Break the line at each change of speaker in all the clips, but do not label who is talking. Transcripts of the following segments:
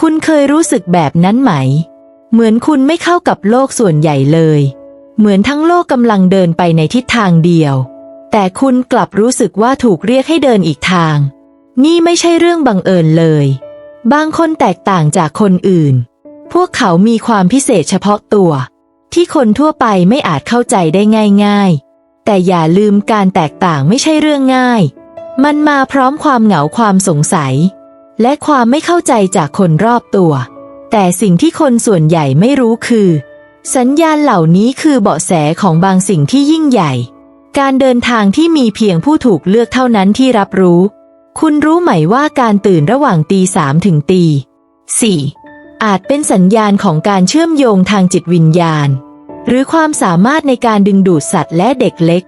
คุณเคยรู้สึกแบบนั้นไหม เหมือนคุณไม่เข้ากับโลกส่วนใหญ่เลย เหมือนทั้งโลกกำลังเดินไปในทิศทางเดียว แต่คุณกลับรู้สึกว่าถูกเรียกให้เดินอีกทาง นี่ไม่ใช่เรื่องบังเอิญเลย บางคนแตกต่างจากคนอื่น พวกเขามีความพิเศษเฉพาะตัว ที่คนทั่วไปไม่อาจเข้าใจได้ง่ายๆ แต่อย่าลืมการแตกต่างไม่ใช่เรื่องง่าย มันมาพร้อมความเหงาความสงสัย และความไม่เข้าใจจากคนรอบตัว แต่สิ่งที่คนส่วนใหญ่ไม่รู้คือ สัญญาณเหล่านี้คือเบาะแสของบางสิ่งที่ยิ่งใหญ่ การเดินทางที่มีเพียงผู้ถูกเลือกเท่านั้นที่รับรู้ คุณรู้ไหมว่าการตื่นระหว่างตีสามถึงตีสี่อาจเป็นสัญญาณของการเชื่อมโยงทางจิตวิญญาณ หรือความสามารถในการดึงดูดสัตว์และเด็กเล็ก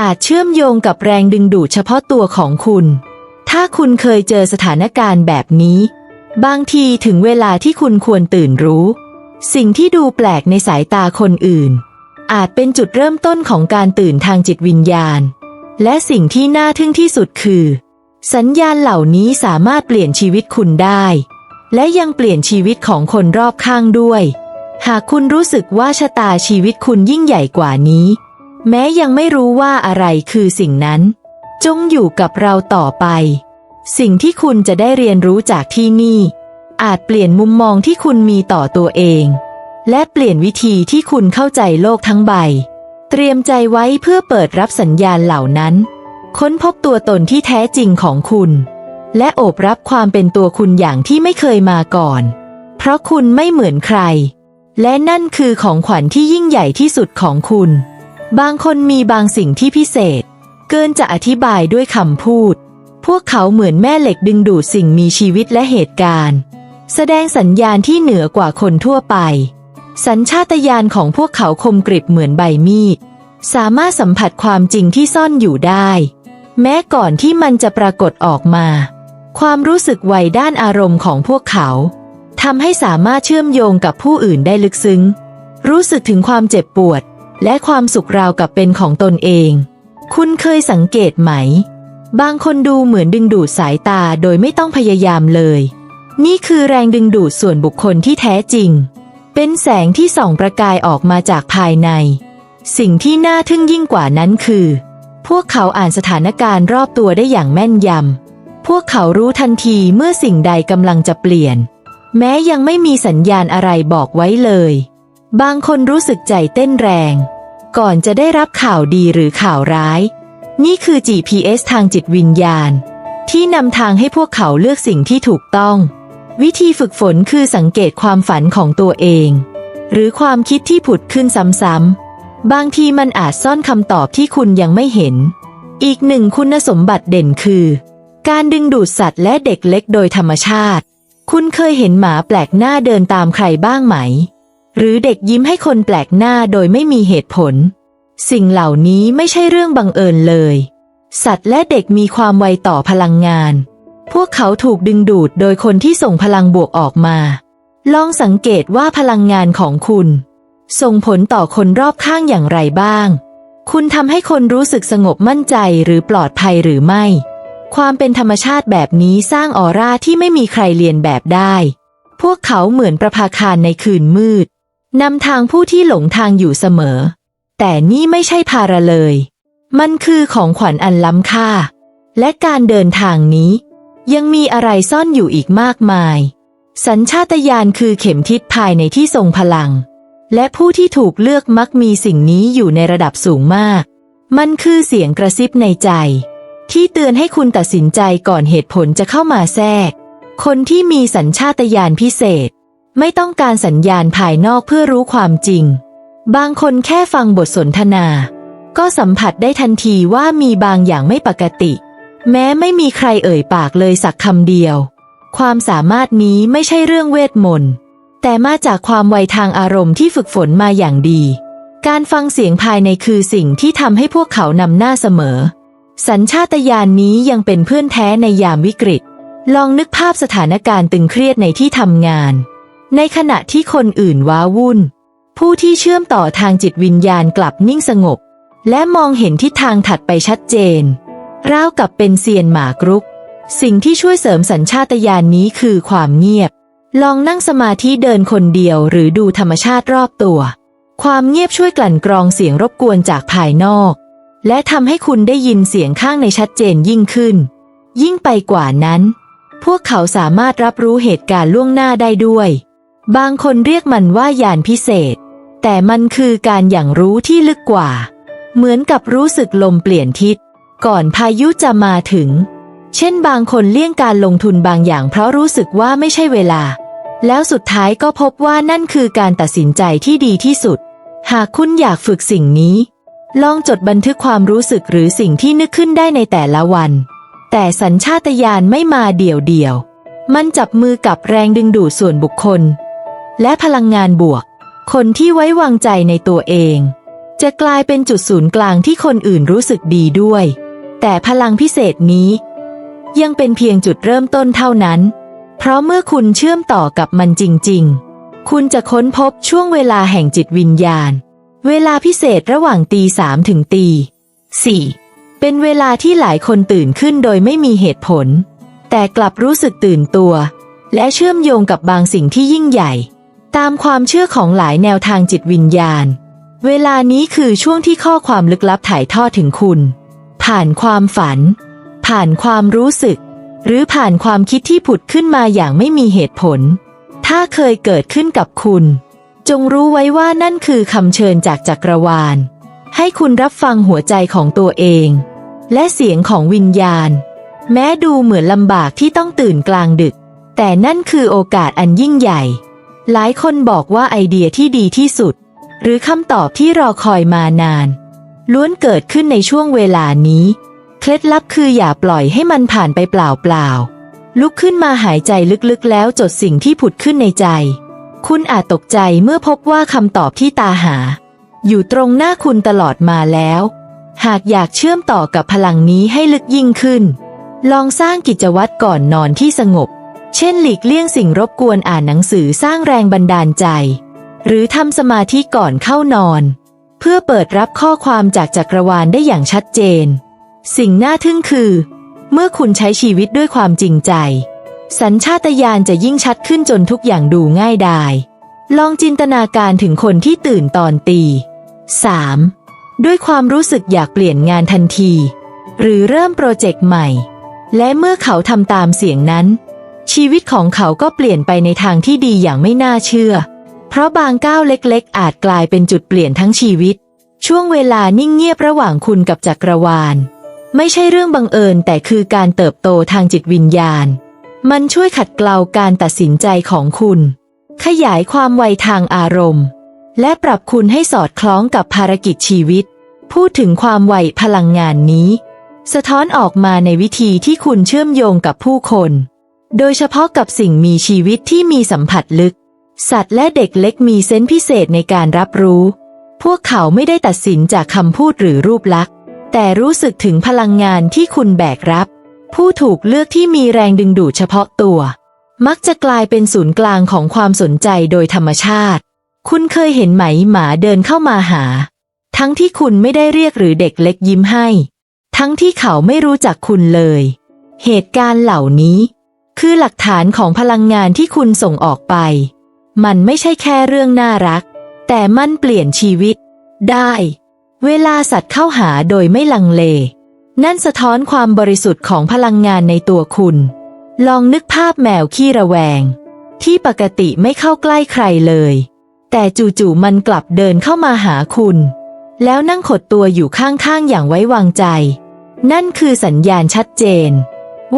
อาจเชื่อมโยงกับแรงดึงดูดเฉพาะตัวของคุณ ถ้าคุณเคยเจอสถานการณ์แบบนี้ บางทีถึงเวลาที่คุณควรตื่นรู้ สิ่งที่ดูแปลกในสายตาคนอื่น อาจเป็นจุดเริ่มต้นของการตื่นทางจิตวิญญาณ และสิ่งที่น่าทึ่งที่สุดคือ สัญญาณเหล่านี้สามารถเปลี่ยนชีวิตคุณได้ และยังเปลี่ยนชีวิตของคนรอบข้างด้วย หากคุณรู้สึกว่าชะตาชีวิตคุณยิ่งใหญ่กว่านี้ แม้ยังไม่รู้ว่าอะไรคือสิ่งนั้น จงอยู่กับเราต่อไป สิ่งที่คุณจะได้เรียนรู้จากที่นี่ อาจเปลี่ยนมุมมองที่คุณมีต่อตัวเอง และเปลี่ยนวิธีที่คุณเข้าใจโลกทั้งใบ เตรียมใจไว้เพื่อเปิดรับสัญญาณเหล่านั้น ค้นพบตัวตนที่แท้จริงของคุณ และโอบรับความเป็นตัวคุณอย่างที่ไม่เคยมาก่อน เพราะคุณไม่เหมือนใคร และนั่นคือของขวัญที่ยิ่งใหญ่ที่สุดของคุณ บางคนมีบางสิ่งที่พิเศษ เกินจะอธิบายด้วยคำพูด พวกเขาเหมือนแม่เหล็กดึงดูดสิ่งมีชีวิตและเหตุการณ์ แสดงสัญญาณที่เหนือกว่าคนทั่วไป สัญชาตญาณของพวกเขาคมกริบเหมือนใบมีด สามารถสัมผัสความจริงที่ซ่อนอยู่ได้ แม้ก่อนที่มันจะปรากฏออกมา ความรู้สึกไวด้านอารมณ์ของพวกเขาทำให้สามารถเชื่อมโยงกับผู้อื่นได้ลึกซึ้ง รู้สึกถึงความเจ็บปวด และความสุขราวกับเป็นของตนเอง คุณเคยสังเกตไหม บางคนดูเหมือนดึงดูดสายตาโดยไม่ต้องพยายามเลย นี่คือแรงดึงดูดส่วนบุคคลที่แท้จริง เป็นแสงที่ส่องประกายออกมาจากภายใน สิ่งที่น่าทึ่งยิ่งกว่านั้นคือ พวกเขาอ่านสถานการณ์รอบตัวได้อย่างแม่นยำ พวกเขารู้ทันทีเมื่อสิ่งใดกำลังจะเปลี่ยน แม้ยังไม่มีสัญญาณอะไรบอกไว้เลย บางคนรู้สึกใจเต้นแรง ก่อนจะได้รับข่าวดีหรือข่าวร้าย นี่คือ GPS ทางจิตวิญญาณ ที่นำทางให้พวกเขาเลือกสิ่งที่ถูกต้อง วิธีฝึกฝนคือสังเกตความฝันของตัวเอง หรือความคิดที่ผุดขึ้นซ้ำๆ บางทีมันอาจซ่อนคำตอบที่คุณยังไม่เห็น อีกหนึ่งคุณสมบัติเด่นคือ การดึงดูดสัตว์และเด็กเล็กโดยธรรมชาติ คุณเคยเห็นหมาแปลกหน้าเดินตามใครบ้างไหม หรือเด็กยิ้มให้คนแปลกหน้าโดยไม่มีเหตุผล สิ่งเหล่านี้ไม่ใช่เรื่องบังเอิญเลย สัตว์และเด็กมีความไวต่อพลังงาน พวกเขาถูกดึงดูดโดยคนที่ส่งพลังบวกออกมา ลองสังเกตว่าพลังงานของคุณ ส่งผลต่อคนรอบข้างอย่างไรบ้าง คุณทำให้คนรู้สึกสงบมั่นใจหรือปลอดภัยหรือไม่ ความเป็นธรรมชาติแบบนี้สร้างออร่าที่ไม่มีใครเรียนแบบได้ พวกเขาเหมือนประภาคารในคืนมืด นำทางผู้ที่หลงทางอยู่เสมอ แต่นี่ไม่ใช่ภาระเลย มันคือของขวัญอันล้ำค่า และการเดินทางนี้ ยังมีอะไรซ่อนอยู่อีกมากมาย สัญชาตญาณคือเข็มทิศภายในที่ทรงพลัง และผู้ที่ถูกเลือกมักมีสิ่งนี้อยู่ในระดับสูงมาก มันคือเสียงกระซิบในใจ ที่เตือนให้คุณตัดสินใจก่อนเหตุผลจะเข้ามาแทรก คนที่มีสัญชาตญาณพิเศษ ไม่ต้องการสัญญาณภายนอกเพื่อรู้ความจริง บางคนแค่ฟังบทสนทนา ก็สัมผัสได้ทันทีว่ามีบางอย่างไม่ปกติ แม้ไม่มีใครเอ่ยปากเลยสักคำเดียว ความสามารถนี้ไม่ใช่เรื่องเวทมนต์แต่มาจากความไวทางอารมณ์ที่ฝึกฝนมาอย่างดี การฟังเสียงภายในคือสิ่งที่ทำให้พวกเขานำหน้าเสมอ สัญชาตญาณนนี้ยังเป็นเพื่อนแท้ในยามวิกฤต ลองนึกภาพสถานการณ์ตึงเครียดในที่ทำงาน ในขณะที่คนอื่นว้าวุ่น ผู้ที่เชื่อมต่อทางจิตวิญญาณกลับนิ่งสงบ และมองเห็นทิศทางถัดไปชัดเจนราวกับเป็นเซียนหมากรุก สิ่งที่ช่วยเสริมสัญชาตญาณนนี้คือความเงียบ ลองนั่งสมาธิเดินคนเดียวหรือดูธรรมชาติรอบตัว ความเงียบช่วยกลั่นกรองเสียงรบกวนจากภายนอก และทำให้คุณได้ยินเสียงข้างในชัดเจนยิ่งขึ้น ยิ่งไปกว่านั้น พวกเขาสามารถรับรู้เหตุการณ์ล่วงหน้าได้ด้วย บางคนเรียกมันว่ายานพิเศษ แต่มันคือการอย่างรู้ที่ลึกกว่า เหมือนกับรู้สึกลมเปลี่ยนทิศ ก่อนพายุจะมาถึง เช่นบางคนเลี่ยงการลงทุนบางอย่างเพราะรู้สึกว่าไม่ใช่เวลา แล้วสุดท้ายก็พบว่านั่นคือการตัดสินใจที่ดีที่สุด หากคุณอยากฝึกสิ่งนี้ ลองจดบันทึกความรู้สึกหรือสิ่งที่นึกขึ้นได้ในแต่ละวัน แต่สัญชาตญาณไม่มาเดี่ยวเดียว มันจับมือกับแรงดึงดูดส่วนบุคคล และพลังงานบวก คนที่ไว้วางใจในตัวเอง จะกลายเป็นจุดศูนย์กลางที่คนอื่นรู้สึกดีด้วย แต่พลังพิเศษนี้ ยังเป็นเพียงจุดเริ่มต้นเท่านั้น เพราะเมื่อคุณเชื่อมต่อกับมันจริง ๆ คุณจะค้นพบช่วงเวลาแห่งจิตวิญญาณ เวลาพิเศษระหว่างตีสามถึงตีสี่เป็นเวลาที่หลายคนตื่นขึ้นโดยไม่มีเหตุผล แต่กลับรู้สึกตื่นตัว และเชื่อมโยงกับบางสิ่งที่ยิ่งใหญ่ ตามความเชื่อของหลายแนวทางจิตวิญญาณ เวลานี้คือช่วงที่ข้อความลึกลับถ่ายทอดถึงคุณ ผ่านความฝัน ผ่านความรู้สึก หรือผ่านความคิดที่ผุดขึ้นมาอย่างไม่มีเหตุผล ถ้าเคยเกิดขึ้นกับคุณ จงรู้ไว้ว่านั่นคือคำเชิญจากจักรวาล ให้คุณรับฟังหัวใจของตัวเอง และเสียงของวิญญาณ แม้ดูเหมือนลำบากที่ต้องตื่นกลางดึก แต่นั่นคือโอกาสอันยิ่งใหญ่ หลายคนบอกว่าไอเดียที่ดีที่สุด หรือคำตอบที่รอคอยมานาน ล้วนเกิดขึ้นในช่วงเวลานี้ เคล็ดลับคืออย่าปล่อยให้มันผ่านไปเปล่าๆลุกขึ้นมาหายใจลึกๆ แล้วจดสิ่งที่ผุดขึ้นในใจ คุณอาจตกใจเมื่อพบว่าคำตอบที่ตาหา อยู่ตรงหน้าคุณตลอดมาแล้ว หากอยากเชื่อมต่อกับพลังนี้ให้ลึกยิ่งขึ้น ลองสร้างกิจวัตรก่อนนอนที่สงบ เช่นหลีกเลี่ยงสิ่งรบกวนอ่านหนังสือสร้างแรงบันดาลใจ หรือทำสมาธิก่อนเข้านอน เพื่อเปิดรับข้อความจากจักรวาลได้อย่างชัดเจน สิ่งน่าทึ่งคือ เมื่อคุณใช้ชีวิตด้วยความจริงใจ สัญชาตญาณจะยิ่งชัดขึ้นจนทุกอย่างดูง่ายดายลองจินตนาการถึงคนที่ตื่นตอนตี 3. ด้วยความรู้สึกอยากเปลี่ยนงานทันที หรือเริ่มโปรเจกต์ใหม่ และเมื่อเขาทำตามเสียงนั้น ชีวิตของเขาก็เปลี่ยนไปในทางที่ดีอย่างไม่น่าเชื่อ เพราะบางก้าวเล็กๆ อาจกลายเป็นจุดเปลี่ยนทั้งชีวิต ช่วงเวลานิ่งเงียบระหว่างคุณกับจักรวาล ไม่ใช่เรื่องบังเอิญแต่คือการเติบโตทางจิตวิญญาณ มันช่วยขัดเกลาการตัดสินใจของคุณ ขยายความไวทางอารมณ์ และปรับคุณให้สอดคล้องกับภารกิจชีวิต พูดถึงความไวพลังงานนี้ สะท้อนออกมาในวิธีที่คุณเชื่อมโยงกับผู้คน โดยเฉพาะกับสิ่งมีชีวิตที่มีสัมผัสลึก สัตว์และเด็กเล็กมีเซนส์พิเศษในการรับรู้ พวกเขาไม่ได้ตัดสินจากคำพูดหรือรูปลักษณ์ แต่รู้สึกถึงพลังงานที่คุณแบกรับ ผู้ถูกเลือกที่มีแรงดึงดูดเฉพาะตัว มักจะกลายเป็นศูนย์กลางของความสนใจโดยธรรมชาติ คุณเคยเห็นไหมหมาเดินเข้ามาหา ทั้งที่คุณไม่ได้เรียกหรือเด็กเล็กยิ้มให้ ทั้งที่เขาไม่รู้จักคุณเลย เหตุการณ์เหล่านี้ คือหลักฐานของพลังงานที่คุณส่งออกไป มันไม่ใช่แค่เรื่องน่ารัก แต่มันเปลี่ยนชีวิต ได้ เวลาสัตว์เข้าหาโดยไม่ลังเล นั่นสะท้อนความบริสุทธิ์ของพลังงานในตัวคุณ ลองนึกภาพแมวขี้ระแวง ที่ปกติไม่เข้าใกล้ใครเลย แต่จู่ๆมันกลับเดินเข้ามาหาคุณ แล้วนั่งขดตัวอยู่ข้างๆอย่างไว้วางใจ นั่นคือสัญญาณชัดเจน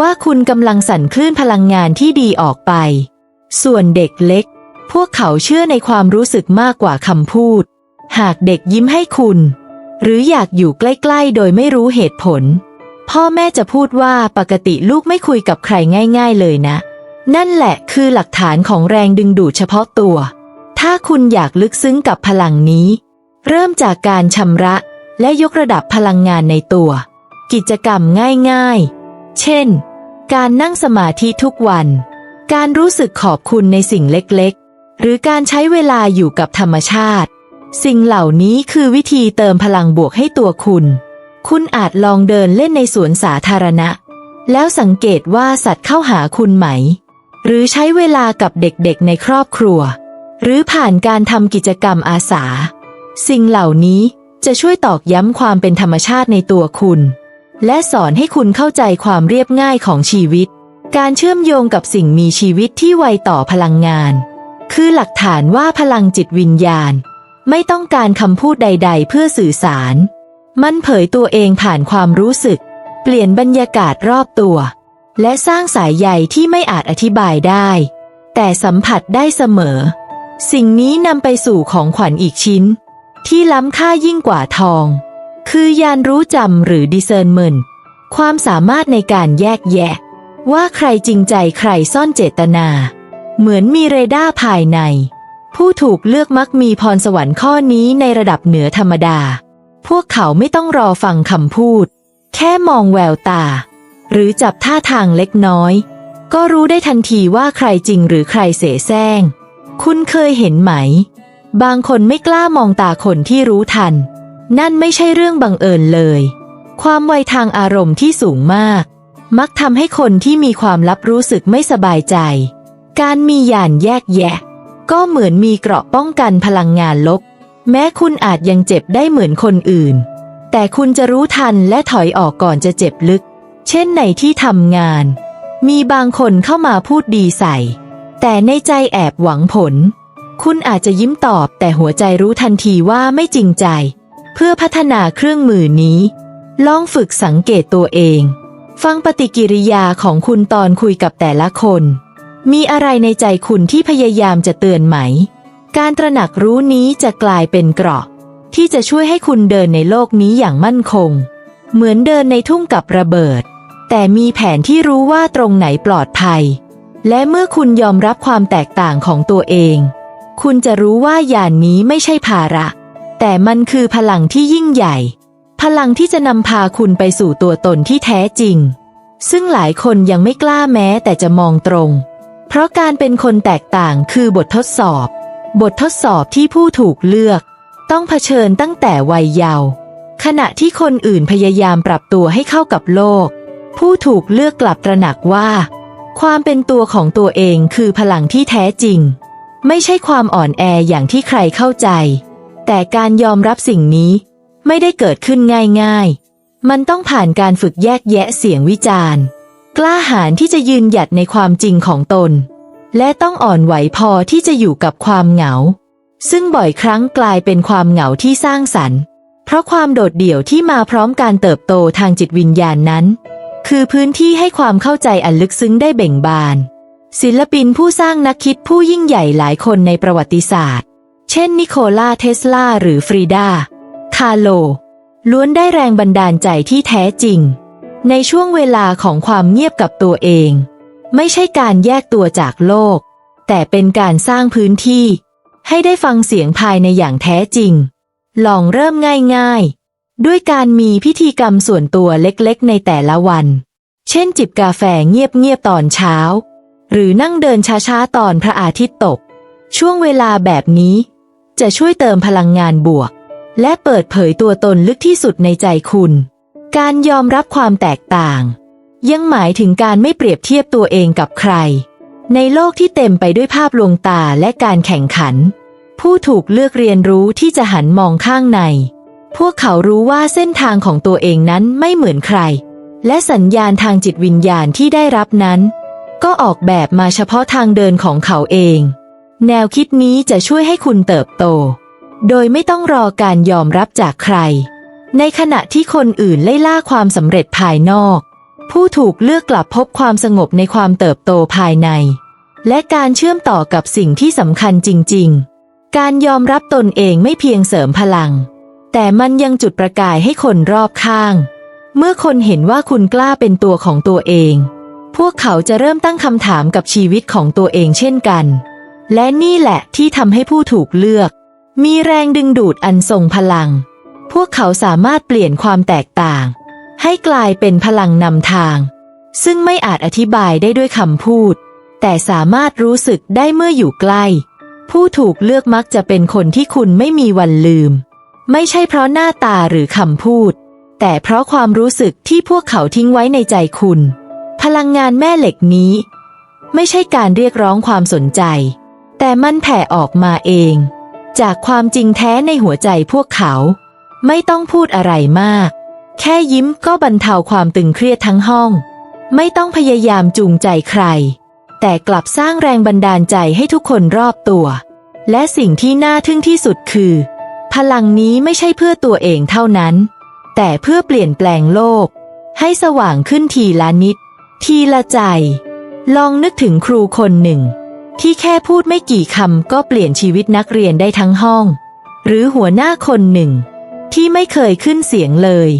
ว่าคุณกำลังสั่นคลื่นพลังงานที่ดีออกไป ส่วนเด็กเล็ก พวกเขาเชื่อในความรู้สึกมากกว่าคำพูด หากเด็กยิ้มให้คุณ หรืออยากอยู่ใกล้ๆ โดยไม่รู้เหตุผล พ่อแม่จะพูดว่าปกติลูกไม่คุยกับใครง่าย ๆ เลยนะ นั่นแหละคือหลักฐานของแรงดึงดูดเฉพาะตัว ถ้าคุณอยากลึกซึ้งกับพลังนี้ เริ่มจากการชำระและยกระดับพลังงานในตัว กิจกรรมง่าย ๆ เช่น การนั่งสมาธิทุกวัน การรู้สึกขอบคุณในสิ่งเล็กๆ หรือการใช้เวลาอยู่กับธรรมชาติ สิ่งเหล่านี้คือวิธีเติมพลังบวกให้ตัวคุณ คุณอาจลองเดินเล่นในสวนสาธารณะ แล้วสังเกตว่าสัตว์เข้าหาคุณไหม หรือใช้เวลากับเด็กๆในครอบครัว หรือผ่านการทำกิจกรรมอาสา สิ่งเหล่านี้จะช่วยตอกย้ำความเป็นธรรมชาติในตัวคุณ และสอนให้คุณเข้าใจความเรียบง่ายของชีวิต การเชื่อมโยงกับสิ่งมีชีวิตที่ไวต่อพลังงาน คือหลักฐานว่าพลังจิตวิญญาณ ไม่ต้องการคำพูดใด ๆ เพื่อสื่อสาร มันเผยตัวเองผ่านความรู้สึก เปลี่ยนบรรยากาศรอบตัว และสร้างสายใยที่ไม่อาจอธิบายได้ แต่สัมผัสได้เสมอ สิ่งนี้นำไปสู่ของขวัญอีกชิ้น ที่ล้ำค่ายิ่งกว่าทอง คือยานรู้จำหรือ discernment ความสามารถในการแยกแยะ ว่าใครจริงใจใครซ่อนเจตนา เหมือนมีเรดาร์ภายใน ผู้ถูกเลือกมักมีพรสวรรค์ข้อนี้ในระดับเหนือธรรมดา พวกเขาไม่ต้องรอฟังคำพูด แค่มองแววตา หรือจับท่าทางเล็กน้อย ก็รู้ได้ทันทีว่าใครจริงหรือใครเสแสร้ง คุณเคยเห็นไหม บางคนไม่กล้ามองตาคนที่รู้ทัน นั่นไม่ใช่เรื่องบังเอิญเลย ความไวทางอารมณ์ที่สูงมาก มักทำให้คนที่มีความลับรู้สึกไม่สบายใจ การมียานแยกแยะ ก็เหมือนมีเกราะป้องกันพลังงานลบ แม้คุณอาจยังเจ็บได้เหมือนคนอื่น แต่คุณจะรู้ทันและถอยออกก่อนจะเจ็บลึก เช่นในที่ทำงาน มีบางคนเข้ามาพูดดีใส่ แต่ในใจแอบหวังผล คุณอาจจะยิ้มตอบแต่หัวใจรู้ทันทีว่าไม่จริงใจ เพื่อพัฒนาเครื่องมือนี้ ลองฝึกสังเกตตัวเอง ฟังปฏิกิริยาของคุณตอนคุยกับแต่ละคน มีอะไรในใจคุณที่พยายามจะเตือนไหม การตระหนักรู้นี้จะกลายเป็นเกราะ ที่จะช่วยให้คุณเดินในโลกนี้อย่างมั่นคง เหมือนเดินในทุ่งกับระเบิด แต่มีแผนที่รู้ว่าตรงไหนปลอดภัย และเมื่อคุณยอมรับความแตกต่างของตัวเอง คุณจะรู้ว่ายานนี้ไม่ใช่ภาระ แต่มันคือพลังที่ยิ่งใหญ่ พลังที่จะนำพาคุณไปสู่ตัวตนที่แท้จริง ซึ่งหลายคนยังไม่กล้าแม้แต่จะมองตรง เพราะการเป็นคนแตกต่างคือบททดสอบ บททดสอบที่ผู้ถูกเลือก ต้องเผชิญตั้งแต่วัยเยาว์ขณะที่คนอื่นพยายามปรับตัวให้เข้ากับโลก ผู้ถูกเลือกกลับตระหนักว่า ความเป็นตัวของตัวเองคือพลังที่แท้จริง ไม่ใช่ความอ่อนแออย่างที่ใครเข้าใจ แต่การยอมรับสิ่งนี้ไม่ได้เกิดขึ้นง่ายๆ มันต้องผ่านการฝึกแยกแยะเสียงวิจารณ์ กล้าหาญที่จะยืนหยัดในความจริงของตน และต้องอ่อนไหวพอที่จะอยู่กับความเหงา ซึ่งบ่อยครั้งกลายเป็นความเหงาที่สร้างสรรค์ เพราะความโดดเดี่ยวที่มาพร้อมการเติบโตทางจิตวิญญาณนั้น คือพื้นที่ให้ความเข้าใจอันลึกซึ้งได้เบ่งบาน ศิลปินผู้สร้างนักคิดผู้ยิ่งใหญ่หลายคนในประวัติศาสตร์ เช่นนิโคลาเทสลาหรือฟรีดา คาโล ล้วนได้แรงบันดาลใจที่แท้จริง ในช่วงเวลาของความเงียบกับตัวเอง ไม่ใช่การแยกตัวจากโลก แต่เป็นการสร้างพื้นที่ ให้ได้ฟังเสียงภายในอย่างแท้จริง ลองเริ่มง่ายๆ ด้วยการมีพิธีกรรมส่วนตัวเล็กๆ ในแต่ละวัน เช่นจิบกาแฟเงียบๆตอนเช้า หรือนั่งเดินช้าๆตอนพระอาทิตย์ตก ช่วงเวลาแบบนี้ จะช่วยเติมพลังงานบวก และเปิดเผยตัวตนลึกที่สุดในใจคุณ การยอมรับความแตกต่าง ยังหมายถึงการไม่เปรียบเทียบตัวเองกับใคร ในโลกที่เต็มไปด้วยภาพลวงตาและการแข่งขัน ผู้ถูกเลือกเรียนรู้ที่จะหันมองข้างใน พวกเขารู้ว่าเส้นทางของตัวเองนั้นไม่เหมือนใคร และสัญญาณทางจิตวิญญาณที่ได้รับนั้น ก็ออกแบบมาเฉพาะทางเดินของเขาเอง แนวคิดนี้จะช่วยให้คุณเติบโต โดยไม่ต้องรอการยอมรับจากใคร ในขณะที่คนอื่นไล่ล่าความสำเร็จภายนอก ผู้ถูกเลือกกลับพบความสงบในความเติบโตภายใน และการเชื่อมต่อกับสิ่งที่สำคัญจริง ๆ การยอมรับตนเองไม่เพียงเสริมพลัง แต่มันยังจุดประกายให้คนรอบข้าง เมื่อคนเห็นว่าคุณกล้าเป็นตัวของตัวเอง พวกเขาจะเริ่มตั้งคำถามกับชีวิตของตัวเองเช่นกัน และนี่แหละที่ทำให้ผู้ถูกเลือก มีแรงดึงดูดอันทรงพลัง พวกเขาสามารถเปลี่ยนความแตกต่าง ให้กลายเป็นพลังนำทาง ซึ่งไม่อาจอธิบายได้ด้วยคำพูด แต่สามารถรู้สึกได้เมื่ออยู่ใกล้ ผู้ถูกเลือกมักจะเป็นคนที่คุณไม่มีวันลืม ไม่ใช่เพราะหน้าตาหรือคำพูด แต่เพราะความรู้สึกที่พวกเขาทิ้งไว้ในใจคุณ พลังงานแม่เหล็กนี้ ไม่ใช่การเรียกร้องความสนใจ แต่มันแผ่ออกมาเอง จากความจริงแท้ในหัวใจพวกเขา ไม่ต้องพูดอะไรมาก แค่ยิ้มก็บรรเทาความตึงเครียดทั้งห้อง ไม่ต้องพยายามจูงใจใคร แต่กลับสร้างแรงบันดาลใจให้ทุกคนรอบตัว และสิ่งที่น่าทึ่งที่สุดคือ พลังนี้ไม่ใช่เพื่อตัวเองเท่านั้น แต่เพื่อเปลี่ยนแปลงโลก ให้สว่างขึ้นทีละนิด ทีละใจ ลองนึกถึงครูคนหนึ่ง ที่แค่พูดไม่กี่คำก็เปลี่ยนชีวิตนักเรียนได้ทั้งห้อง หรือหัวหน้าคนหนึ่ง ที่ไม่เคยขึ้นเสียงเลย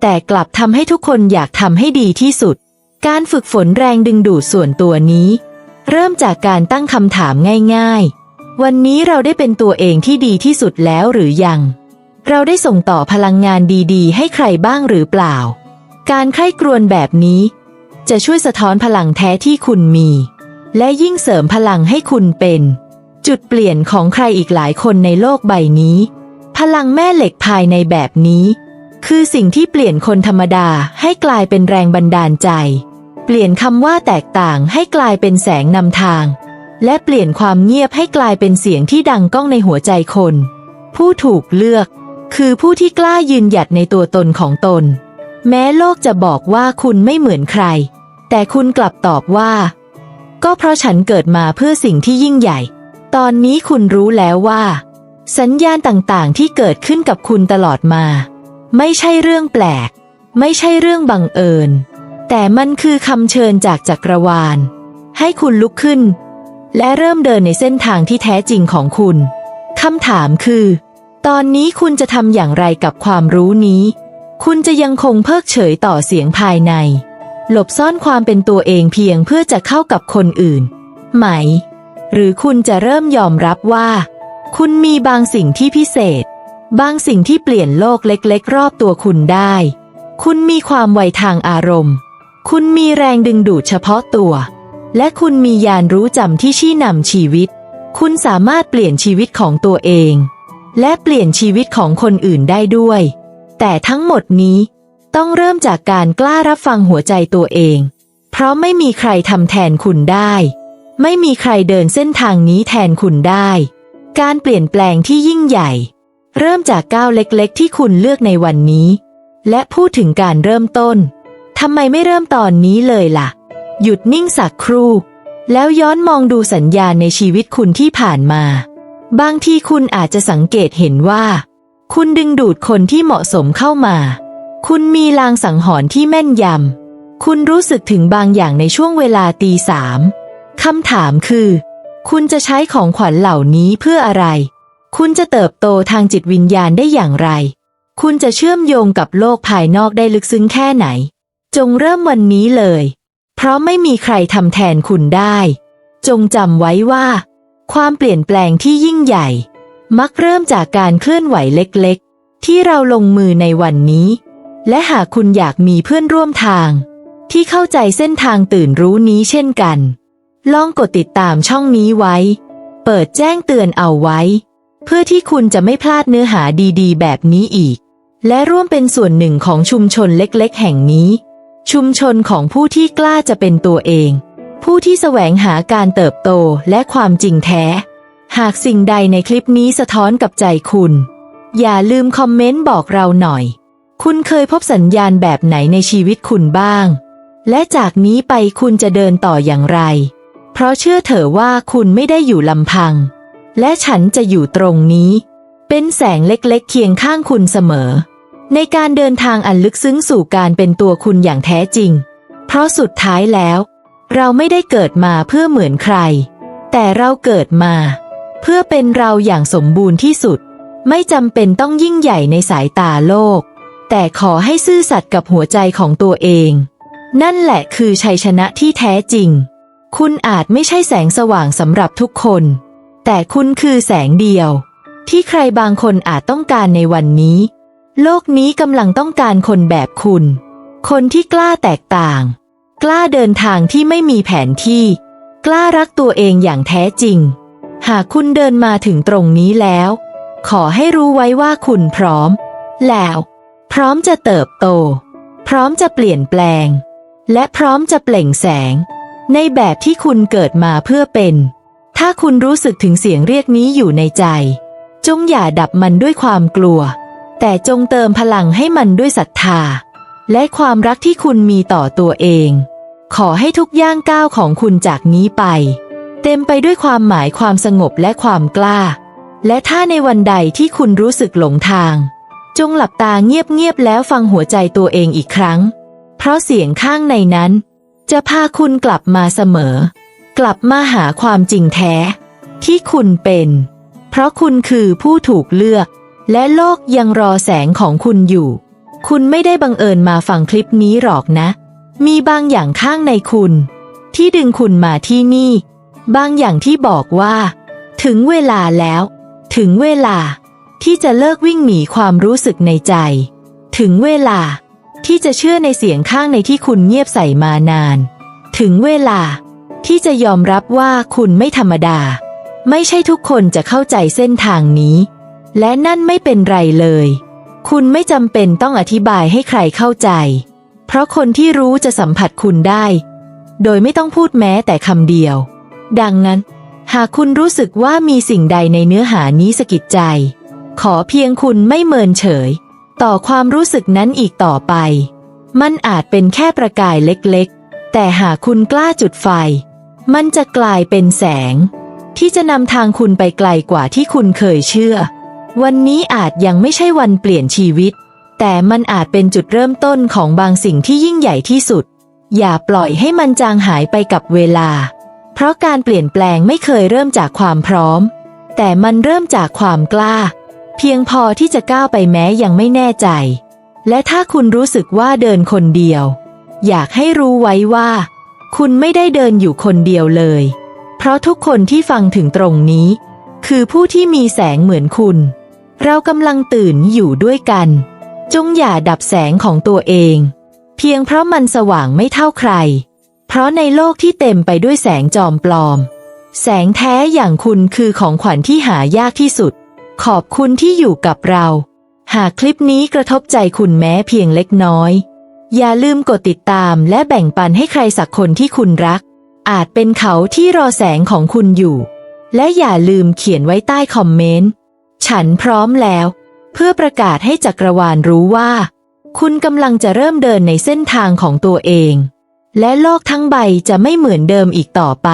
แต่กลับทำให้ทุกคนอยากทำให้ดีที่สุด การฝึกฝนแรงดึงดูดส่วนตัวนี้ เริ่มจากการตั้งคำถามง่ายๆ วันนี้เราได้เป็นตัวเองที่ดีที่สุดแล้วหรือยัง เราได้ส่งต่อพลังงานดีๆ ให้ใครบ้างหรือเปล่า การใคร่ครวญแบบนี้ จะช่วยสะท้อนพลังแท้ที่คุณมี และยิ่งเสริมพลังให้คุณเป็น จุดเปลี่ยนของใครอีกหลายคนในโลกใบนี้ พลังแม่เหล็กภายในแบบนี้ คือสิ่งที่เปลี่ยนคนธรรมดาให้กลายเป็นแรงบันดาลใจ เปลี่ยนคำว่าแตกต่างให้กลายเป็นแสงนำทาง และเปลี่ยนความเงียบให้กลายเป็นเสียงที่ดังก้องในหัวใจคน ผู้ถูกเลือก คือผู้ที่กล้ายืนหยัดในตัวตนของตน แม้โลกจะบอกว่าคุณไม่เหมือนใคร แต่คุณกลับตอบว่า ก็เพราะฉันเกิดมาเพื่อสิ่งที่ยิ่งใหญ่ ตอนนี้คุณรู้แล้วว่า สัญญาณต่างๆที่เกิดขึ้นกับคุณตลอดมา ไม่ใช่เรื่องแปลก ไม่ใช่เรื่องบังเอิญ แต่มันคือคำเชิญจากจักรวาล ให้คุณลุกขึ้น และเริ่มเดินในเส้นทางที่แท้จริงของคุณคำถามคือ ตอนนี้คุณจะทำอย่างไรกับความรู้นี้ คุณจะยังคงเพิกเฉยต่อเสียงภายใน หลบซ่อนความเป็นตัวเองเพียงเพื่อจะเข้ากับคนอื่น ไหม หรือคุณจะเริ่มยอมรับว่า คุณมีบางสิ่งที่พิเศษ บางสิ่งที่เปลี่ยนโลกเล็กๆ รอบตัวคุณได้ คุณมีความไวทางอารมณ์ คุณมีแรงดึงดูดเฉพาะตัว และคุณมียานรู้จำที่ชี้นำชีวิต คุณสามารถเปลี่ยนชีวิตของตัวเอง และเปลี่ยนชีวิตของคนอื่นได้ด้วย แต่ทั้งหมดนี้ ต้องเริ่มจากการกล้ารับฟังหัวใจตัวเอง เพราะไม่มีใครทำแทนคุณได้ ไม่มีใครเดินเส้นทางนี้แทนคุณได้ การเปลี่ยนแปลงที่ยิ่งใหญ่ เริ่มจากก้าวเล็กๆ ที่คุณเลือกในวันนี้ และพูดถึงการเริ่มต้นทำไมไม่เริ่มตอนนี้เลยล่ะ หยุดนิ่งสักครู่ แล้วย้อนมองดูสัญญาณในชีวิตคุณที่ผ่านมา บางทีคุณอาจจะสังเกตเห็นว่า คุณดึงดูดคนที่เหมาะสมเข้ามา คุณมีลางสังหรณ์ที่แม่นยำ คุณรู้สึกถึงบางอย่างในช่วงเวลาตีสามคำถามคือ คุณจะใช้ของขวัญเหล่านี้เพื่ออะไร คุณจะเติบโตทางจิตวิญญาณได้อย่างไร คุณจะเชื่อมโยงกับโลกภายนอกได้ลึกซึ้งแค่ไหน จงเริ่มวันนี้เลย เพราะไม่มีใครทำแทนคุณได้ จงจำไว้ว่า ความเปลี่ยนแปลงที่ยิ่งใหญ่ มักเริ่มจากการเคลื่อนไหวเล็กๆ ที่เราลงมือในวันนี้ และหากคุณอยากมีเพื่อนร่วมทาง ที่เข้าใจเส้นทางตื่นรู้นี้เช่นกัน ลองกดติดตามช่องนี้ไว้ เปิดแจ้งเตือนเอาไว้ เพื่อที่คุณจะไม่พลาดเนื้อหาดีๆ แบบนี้อีก และร่วมเป็นส่วนหนึ่งของชุมชนเล็กๆ แห่งนี้ ชุมชนของผู้ที่กล้าจะเป็นตัวเอง ผู้ที่แสวงหาการเติบโตและความจริงแท้ หากสิ่งใดในคลิปนี้สะท้อนกับใจคุณ อย่าลืมคอมเมนต์บอกเราหน่อย คุณเคยพบสัญญาณแบบไหนในชีวิตคุณบ้าง และจากนี้ไปคุณจะเดินต่ออย่างไร เพราะเชื่อเถอะว่าคุณไม่ได้อยู่ลำพัง และฉันจะอยู่ตรงนี้ เป็นแสงเล็กๆ เคียงข้างคุณเสมอ ในการเดินทางอันลึกซึ้งสู่การเป็นตัวคุณอย่างแท้จริง เพราะสุดท้ายแล้ว เราไม่ได้เกิดมาเพื่อเหมือนใคร แต่เราเกิดมา เพื่อเป็นเราอย่างสมบูรณ์ที่สุด ไม่จำเป็นต้องยิ่งใหญ่ในสายตาโลก แต่ขอให้ซื่อสัตย์กับหัวใจของตัวเอง นั่นแหละคือชัยชนะที่แท้จริง คุณอาจไม่ใช่แสงสว่างสำหรับทุกคน แต่คุณคือแสงเดียว ที่ใครบางคนอาจต้องการในวันนี้ โลกนี้กำลังต้องการคนแบบคุณ คนที่กล้าแตกต่าง กล้าเดินทางที่ไม่มีแผนที่ กล้ารักตัวเองอย่างแท้จริง หากคุณเดินมาถึงตรงนี้แล้ว ขอให้รู้ไว้ว่าคุณพร้อม แล้ว ร้อมจะเติบโต พร้อมจะเปลี่ยนแปลง และพร้อมจะเปล่งแสง ในแบบที่คุณเกิดมาเพื่อเป็น ถ้าคุณรู้สึกถึงเสียงเรียกนี้อยู่ในใจ จงอย่าดับมันด้วยความกลัว แต่จงเติมพลังให้มันด้วยศรัทธา และความรักที่คุณมีต่อตัวเอง ขอให้ทุกย่างก้าวของคุณจากนี้ไป เต็มไปด้วยความหมายความสงบและความกล้า และถ้าในวันใดที่คุณรู้สึกหลงทาง จงหลับตาเงียบๆแล้วฟังหัวใจตัวเองอีกครั้ง เพราะเสียงข้างในนั้น จะพาคุณกลับมาเสมอ กลับมาหาความจริงแท้ ที่คุณเป็น เพราะคุณคือผู้ถูกเลือก และโลกยังรอแสงของคุณอยู่ คุณไม่ได้บังเอิญมาฟังคลิปนี้หรอกนะ มีบางอย่างข้างในคุณ ที่ดึงคุณมาที่นี่ บางอย่างที่บอกว่า ถึงเวลาแล้ว ถึงเวลา ที่จะเลิกวิ่งหนีความรู้สึกในใจ ถึงเวลาที่จะเชื่อในเสียงข้างในที่คุณเงียบใส่มานาน ถึงเวลาที่จะยอมรับว่าคุณไม่ธรรมดา ไม่ใช่ทุกคนจะเข้าใจเส้นทางนี้ และนั่นไม่เป็นไรเลย คุณไม่จำเป็นต้องอธิบายให้ใครเข้าใจ เพราะคนที่รู้จะสัมผัสคุณได้ โดยไม่ต้องพูดแม้แต่คำเดียว ดังนั้น หากคุณรู้สึกว่ามีสิ่งใดในเนื้อหานี้สะกิดใจ ขอเพียงคุณไม่เมินเฉย ต่อความรู้สึกนั้นอีกต่อไป มันอาจเป็นแค่ประกายเล็กๆ แต่หากคุณกล้าจุดไฟ มันจะกลายเป็นแสง ที่จะนำทางคุณไปไกลกว่าที่คุณเคยเชื่อ วันนี้อาจยังไม่ใช่วันเปลี่ยนชีวิต แต่มันอาจเป็นจุดเริ่มต้นของบางสิ่งที่ยิ่งใหญ่ที่สุด อย่าปล่อยให้มันจางหายไปกับเวลา เพราะการเปลี่ยนแปลงไม่เคยเริ่มจากความพร้อม แต่มันเริ่มจากความกล้า เพียงพอที่จะก้าวไปแม้ยังไม่แน่ใจ และถ้าคุณรู้สึกว่าเดินคนเดียว อยากให้รู้ไว้ว่า คุณไม่ได้เดินอยู่คนเดียวเลย เพราะทุกคนที่ฟังถึงตรงนี้ คือผู้ที่มีแสงเหมือนคุณ เรากำลังตื่นอยู่ด้วยกัน จงอย่าดับแสงของตัวเอง เพียงเพราะมันสว่างไม่เท่าใคร เพราะในโลกที่เต็มไปด้วยแสงจอมปลอม แสงแท้อย่างคุณคือของขวัญที่หายากที่สุด ขอบคุณที่อยู่กับเรา หากคลิปนี้กระทบใจคุณแม้เพียงเล็กน้อย อย่าลืมกดติดตามและแบ่งปันให้ใครสักคนที่คุณรัก อาจเป็นเขาที่รอแสงของคุณอยู่ และอย่าลืมเขียนไว้ใต้คอมเมนต์ ฉันพร้อมแล้ว เพื่อประกาศให้จักรวาลรู้ว่า คุณกำลังจะเริ่มเดินในเส้นทางของตัวเอง และโลกทั้งใบจะไม่เหมือนเดิมอีกต่อไป